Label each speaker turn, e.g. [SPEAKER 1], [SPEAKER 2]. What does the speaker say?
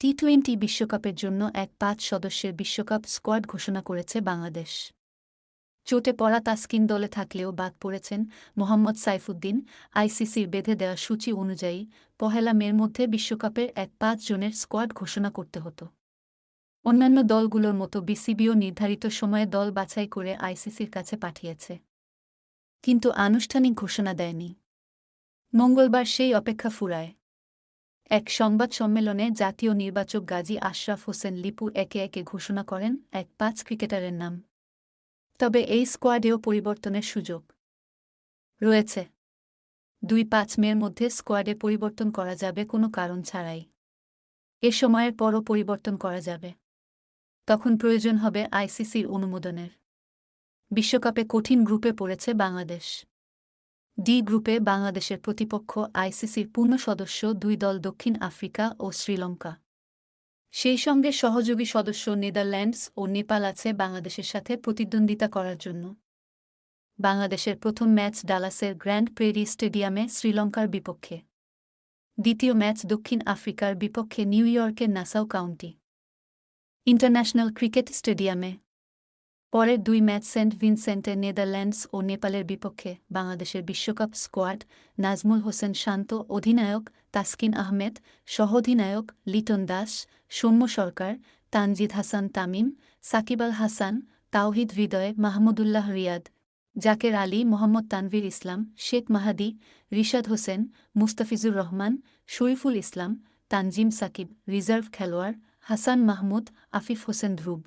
[SPEAKER 1] T twenty বিশ্বকাপের জন্য এক পাঁচ সদস্যের বিশ্বকাপ স্কোয়াড ঘোষণা করেছে বাংলাদেশ। চোটে পড়া তাস্কিন দলে থাকলেও বাদ পড়েছেন মোহাম্মদ সাইফুদ্দিন। আইসিসির বেঁধে দেওয়া সূচি অনুযায়ী পহেলা মের মধ্যে বিশ্বকাপের এক পাঁচ জনের স্কোয়াড ঘোষণা করতে হতো। অন্যান্য দলগুলোর মতো বিসিবিও নির্ধারিত সময়ে দল বাছাই করে আইসিসির কাছে পাঠিয়েছে। কিন্তু আনুষ্ঠানিক ঘোষণা দেয়নি। মঙ্গলবার সেই অপেক্ষা ফুরায়। এক সংবাদ সম্মেলনে জাতীয় নির্বাচক গাজী আশরাফ হোসেন লিপু একে একে ঘোষণা করেন, এক পাঁচ ক্রিকেটারের নাম। তবে এই স্কোয়াডেও পরিবর্তনের সুযোগ রয়েছে। দুই পাঁচ মের মধ্যে স্কোয়াডে পরিবর্তন করা যাবে কোনো কারণ ছাড়াই। এ সময়ের পরও পরিবর্তন করা যাবে। তখন প্রয়োজন হবে আইসিসির অনুমোদনের। বিশ্বকাপে কঠিন গ্রুপে পড়েছে বাংলাদেশ। ডি গ্রুপে বাংলাদেশের প্রতিপক্ষ আইসিসির পূর্ণ সদস্য দুই দল দক্ষিণ আফ্রিকা ও শ্রীলঙ্কা। সেই সঙ্গে সহযোগী সদস্য নেদারল্যান্ডস ও নেপাল আছে বাংলাদেশের সাথে প্রতিদ্বন্দ্বিতা করার জন্য। বাংলাদেশের প্রথম ম্যাচ ডালাসের গ্র্যান্ড প্রেরি স্টেডিয়ামে শ্রীলঙ্কার বিপক্ষে। দ্বিতীয় ম্যাচ দক্ষিণ আফ্রিকার বিপক্ষে নিউ ইয়র্কের নাসাউ কাউন্টি। ইন্টারন্যাশনাল ক্রিকেট স্টেডিয়ামে পরের দুই ম্যাচ সেন্ট ভিনসেন্টে নেদারল্যান্ডস ও নেপালের বিপক্ষে বাংলাদেশের বিশ্বকাপ স্কোয়াড নাজমুল হোসেন শান্ত, অধিনায়ক তাসকিন আহমেদ, সহঅধিনায়ক লিটন দাস, সৌম্য সরকার, তানজিদ হাসান তামিম, সাকিব আল হাসান, তাওহিদ হৃদয়, মাহমুদুল্লাহ রিয়াদ, জাকের আলী, মোহাম্মদ তানভীর ইসলাম, শেখ মাহাদি, রিশাদ হোসেন, মুস্তাফিজুর রহমান, শরীফুল ইসলাম, তানজিম সাকিব, রিজার্ভ খেলোয়াড়, হাসান মাহমুদ, আফিফ হোসেন ধ্রুব।